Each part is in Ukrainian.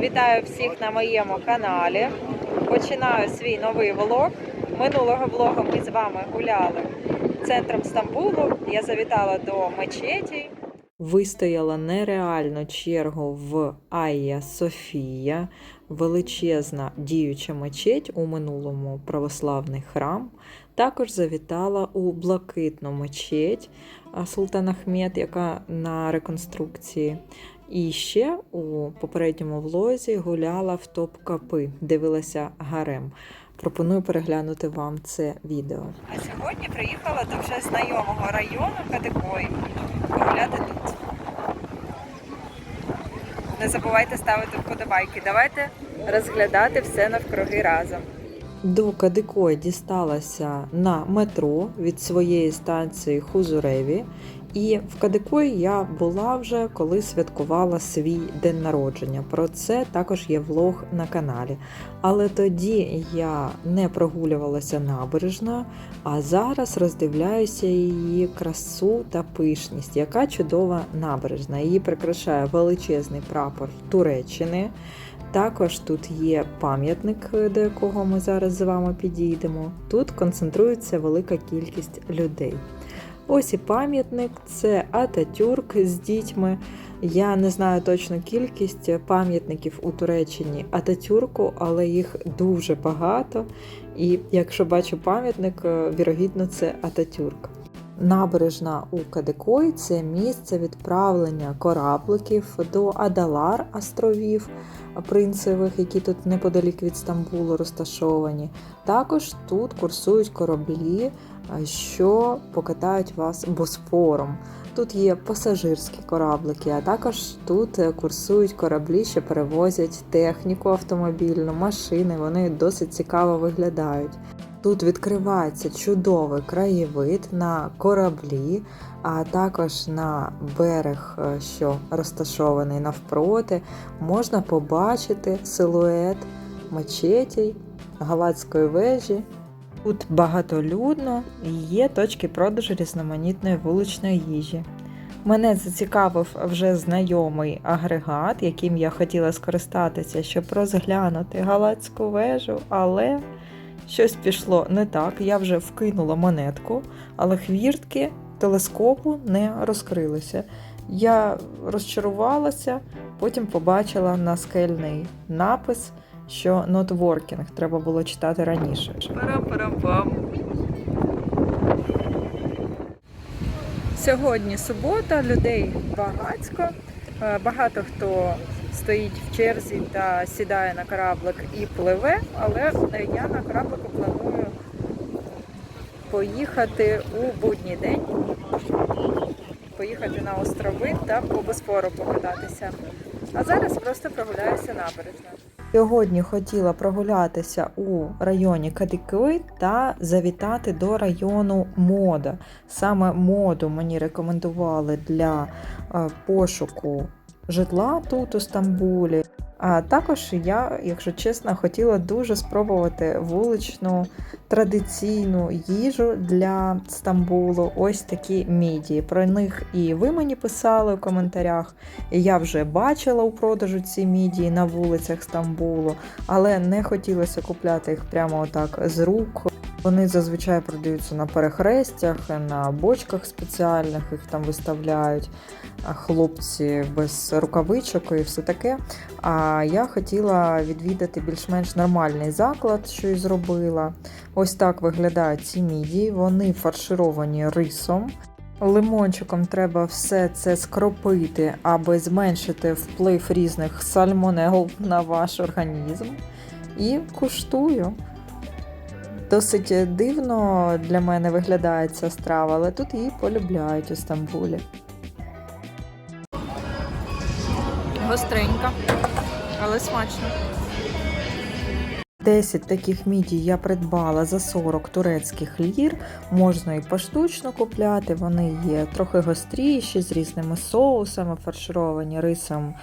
Вітаю всіх на моєму каналі. Починаю свій новий влог. Минулого влогу ми з вами гуляли центром Стамбулу. Я завітала до мечеті. Вистояла нереальну чергу в Айя Софія, величезна діюча мечеть у минулому православний храм. Також завітала у блакитну мечеть а, Султан Ахмед, яка на реконструкції. І ще у попередньому влозі гуляла в топ-капи, дивилася гарем. Пропоную переглянути вам це відео. А сьогодні приїхала до вже знайомого району Кадикої погуляти тут. Не забувайте ставити вподобайки. Давайте розглядати все навкруги разом. До Кадикої дісталася на метро від своєї станції Хузуреві. І в Кадикої я була вже коли святкувала свій день народження. Про це також є влог на каналі. Але тоді я не прогулювалася набережною, а зараз роздивляюся її красу та пишність. Яка чудова набережна. Її прикрашає величезний прапор Туреччини. Також тут є пам'ятник, до якого ми зараз з вами підійдемо. Тут концентрується велика кількість людей. Ось і пам'ятник це Ататюрк з дітьми. Я не знаю точну кількість пам'ятників у Туреччині Ататюрку, але їх дуже багато. І якщо бачу пам'ятник, е, вірогідно, це Ататюрк. Набережна у Кадикої це місце відправлення корабликів до Адалар островів принцевих, які тут неподалік від Стамбулу розташовані. Також тут курсують кораблі, що покатають вас босфором. Тут є пасажирські кораблики, а також тут курсують кораблі, що перевозять техніку автомобільну, машини. Вони досить цікаво виглядають. Тут відкривається чудовий краєвид на кораблі, а також на берег, е, що розташований навпроти, можна побачити силует мечетій, Галацької вежі. Тут багатолюдно і є точки продажу різноманітної вуличної їжі. Мене зацікавив вже знайомий агрегат, яким я хотіла скористатися, щоб розглянути Галацьку вежу, але щось пішло не так. Я вже вкинула монетку, але хвіртки телескопу не розкрилися. Я розчарувалася, потім побачила на скельний напис, що working, треба було читати раніше. Парам-парам-пам. Сьогодні субота, людей багатько. Е, Багато хто стоїть в черзі та сідає на кораблик і пливе, але я на кораблику планую поїхати у будній день, поїхати на острови та по Босфору покататися. А зараз просто прогуляюся набережною. Сьогодні хотіла прогулятися у районі Кадикви та завітати до району мода. Саме моду мені рекомендували для е, пошуку житла тут у Стамбулі. А також я, якщо чесно, хотіла дуже спробувати вуличну традиційну їжу для Стамбулу. Ось такі мідії. Про них і ви мені писали у коментарях. Я вже бачила у продажу ці мідії на вулицях Стамбулу, але не хотілося купляти їх прямо отак з рук. Вони зазвичай продаються на перехрестях, на бочках спеціальних, їх там виставляють хлопці без рукавичок і все таке. А я хотіла відвідати більш-менш нормальний заклад, що і зробила. Ось так виглядають ці мідії. Вони фаршировані рисом. Лимончиком треба все це скропити, аби зменшити вплив різних сальмонел на ваш організм. І куштую. Досить дивно для мене виглядає ця страва, але тут її полюбляють у Стамбулі. Гостренька, але смачно. 10 таких мідій я придбала за 40 турецьких лір. Можна і поштучно купляти. Вони є трохи гостріші, з різними соусами, фаршировані рисом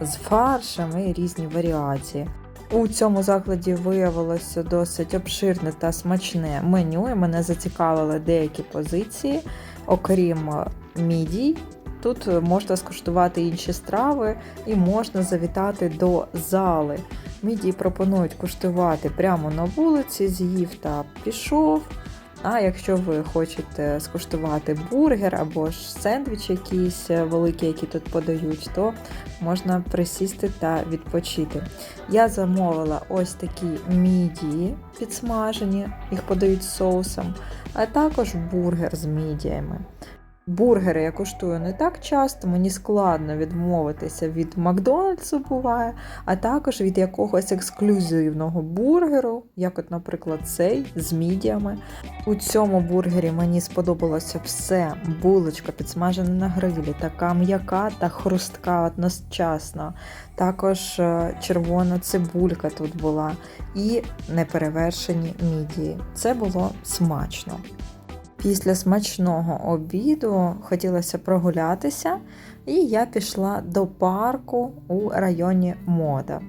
з фаршем і різні варіації. У цьому закладі виявилося досить обширне та смачне меню, і мене зацікавили деякі позиції, окрім мідій. Тут можна скуштувати інші страви і можна завітати до зали. Мідії пропонують куштувати прямо на вулиці, з'їв та пішов. А якщо ви хочете скуштувати бургер або ж сендвіч якийсь великий, який тут подають, то можна присісти та відпочити. Я замовила ось такі мідії підсмажені, їх подають з соусом, а також бургер з мідіями. Бургери я куштую не так часто, мені складно відмовитися від Макдональдсу буває, а також від якогось ексклюзивного бургеру, як, от, наприклад, цей з мідіями. У цьому бургері мені сподобалося все. Булочка підсмажена на грилі, така м'яка та хрустка одночасно. Також е, червона цибулька тут була і неперевершені мідії. Це було смачно. Після смачного обіду хотілося прогулятися, і я пішла до парку у районі Мода.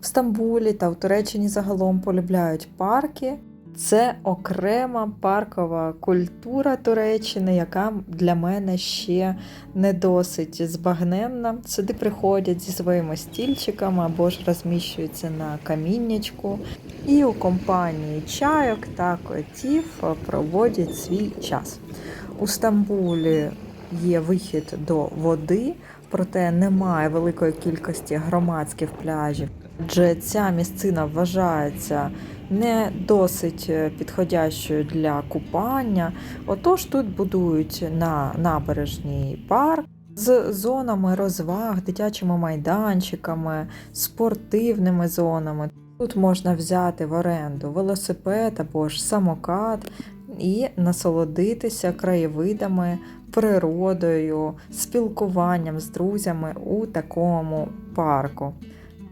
В Стамбулі та в Туреччині загалом полюбляють парки. Це окрема паркова культура Туреччини, яка для мене ще не досить збагненна. Сюди приходять зі своїми стільчиками або ж розміщуються на каміннячку. І у компанії чайок та котів проводять свій час. У Стамбулі є вихід до води, проте немає великої кількості громадських пляжів. Адже ця місцина вважається не досить е, підходящою для купання. Отож тут будують на набережній парк з зонами розваг, дитячими майданчиками, спортивними зонами. Тут можна взяти в оренду велосипед або ж самокат і насолодитися краєвидами, природою, спілкуванням з друзями у такому парку.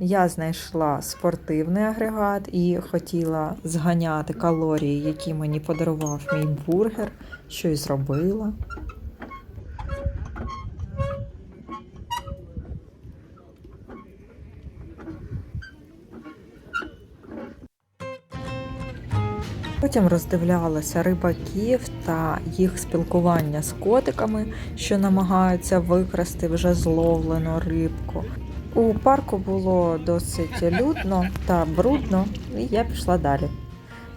Я знайшла спортивний агрегат і хотіла зганяти калорії, які мені подарував мій бургер, що й зробила. Потім роздивлялася рибаків та їх спілкування з котиками, що намагаються викрасти вже зловлену рибку. У парку було досить людно та брудно, і я пішла далі.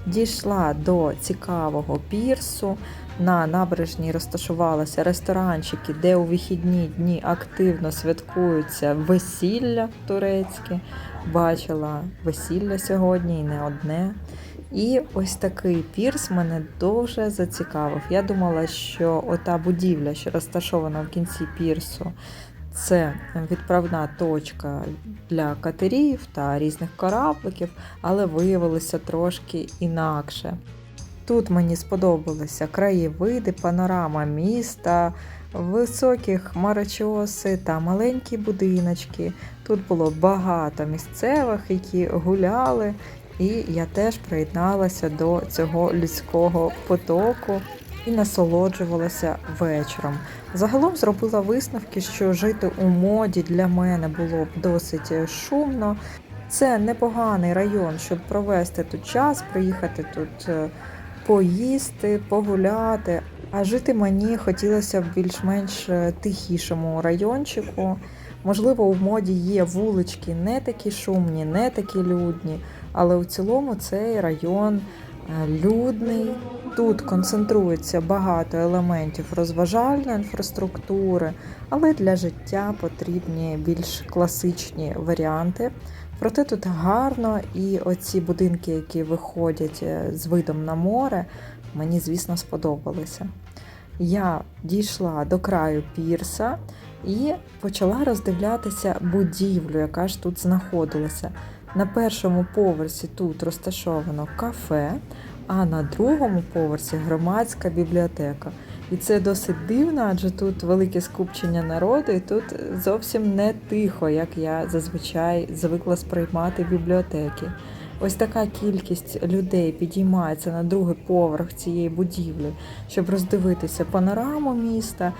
Дійшла до цікавого пірсу. На набережній розташувалися ресторанчики, де у вихідні дні активно святкуються весілля турецьке. Бачила весілля сьогодні і не одне. І ось такий пірс мене дуже зацікавив. Я думала, що ота будівля, що розташована в кінці пірсу, це відправна точка для катерів та різних корабликів, але виявилося трошки інакше. Тут мені сподобалися краєвиди, панорама міста, високі хмарочоси та маленькі будиночки. Тут було багато місцевих, які гуляли, і я теж приєдналася до цього людського потоку і насолоджувалася вечором. Загалом зробила висновки, що жити у моді для мене було б досить шумно. Це непоганий район, щоб провести тут час, приїхати тут е, поїсти, погуляти. А жити мені хотілося в більш-менш е, тихішому райончику. Можливо, у моді є вулички не такі шумні, не такі людні, але у цілому цей район людний. Тут концентрується багато елементів розважальної інфраструктури, але для життя потрібні більш класичні варіанти. Проте тут гарно і оці будинки, які виходять е, з видом на море, мені, звісно, сподобалися. Я дійшла до краю пірса і почала роздивлятися будівлю, яка ж тут знаходилася. На першому поверсі тут розташовано кафе, а на другому поверсі громадська бібліотека. І це досить дивно, адже тут велике скупчення народу, і тут зовсім не тихо, як я зазвичай звикла сприймати бібліотеки. Ось така кількість людей підіймається на другий поверх цієї будівлі, щоб роздивитися панораму міста.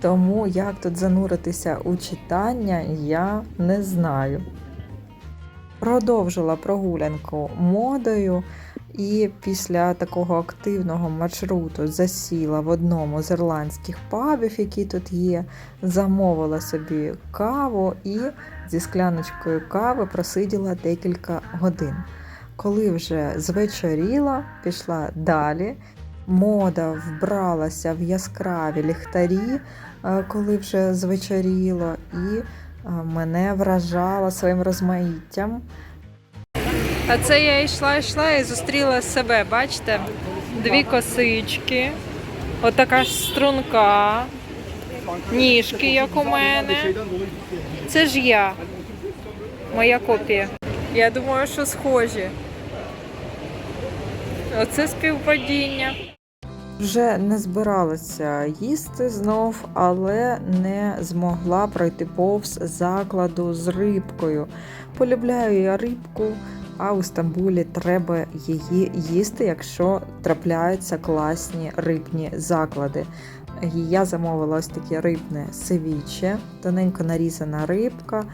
Тому як тут зануритися у читання, я не знаю. Продовжила прогулянку модою І після такого активного маршруту засіла в одному з ірландських пабів, які тут є, замовила собі каву і зі скляночкою кави просиділа декілька годин. Коли вже звечоріла, пішла далі. Мода вбралася в яскраві ліхтарі, е, коли вже звечоріло, і мене вражала своїм розмаїттям. А це я йшла, йшла і зустріла себе, бачите? Дві косички, отака ж струнка, ніжки, як у мене. Це ж я, моя копія. Я думаю, що схожі. Оце співпадіння. Вже не збиралася їсти знов, але не змогла пройти повз закладу з рибкою. Полюбляю я рибку, а у Стамбулі треба її їсти, якщо трапляються класні рибні заклади. Я замовила ось таке рибне севіче, тоненько нарізана рибка,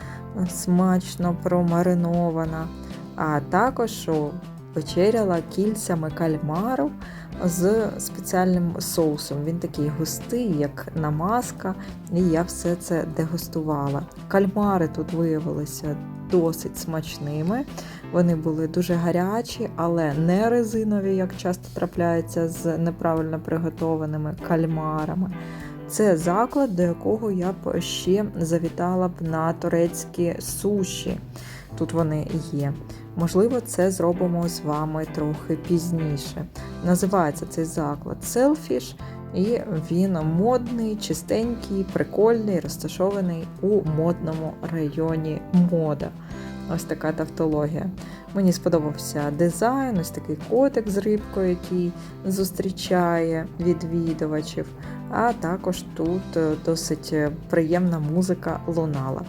смачно промаринована. А також вечеряла кільцями кальмару з спеціальним соусом. Він такий густий, як намазка, і я все це дегустувала. Кальмари тут виявилися досить смачними. Вони були дуже гарячі, але не резинові, як часто трапляється з неправильно приготованими кальмарами. Це заклад, до якого я б ще завітала б на турецькі суші. Тут вони є. Можливо, це зробимо з вами трохи пізніше. Називається цей заклад Selfish, і він модний, чистенький, прикольний, розташований у модному районі мода. Ось така тавтологія. Мені сподобався дизайн, ось такий котик з рибкою, який зустрічає відвідувачів. А також тут е, досить приємна музика лунала.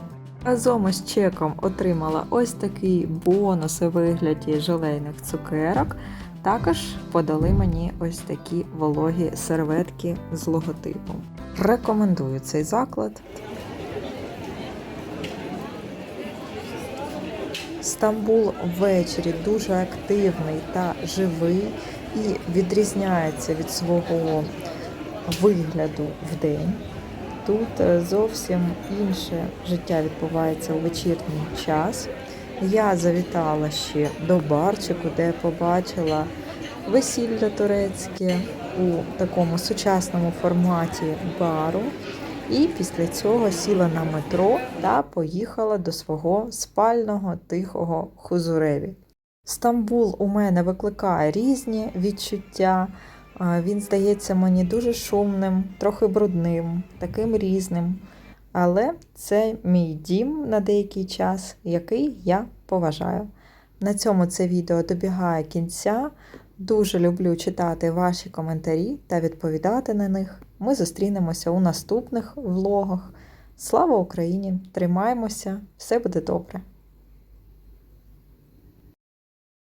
Разом із чеком отримала ось такий бонус у вигляді желейних цукерок. Також подали мені ось такі вологі серветки з логотипом. Рекомендую цей заклад. Стамбул ввечері дуже активний та живий і відрізняється від свого вигляду в день. Тут е, зовсім інше життя відбувається у вечірній час. Я завітала ще до барчику, де побачила весілля турецьке у такому сучасному форматі бару. І після цього сіла на метро та поїхала до свого спального тихого хузуреві. Стамбул у мене викликає різні відчуття. Він здається мені дуже шумним, трохи брудним, таким різним. Але це мій дім на деякий час, який я поважаю. На цьому це відео добігає кінця. Дуже люблю читати ваші коментарі та відповідати на них. Ми зустрінемося у наступних влогах. Слава Україні! Тримаємося! Все буде добре!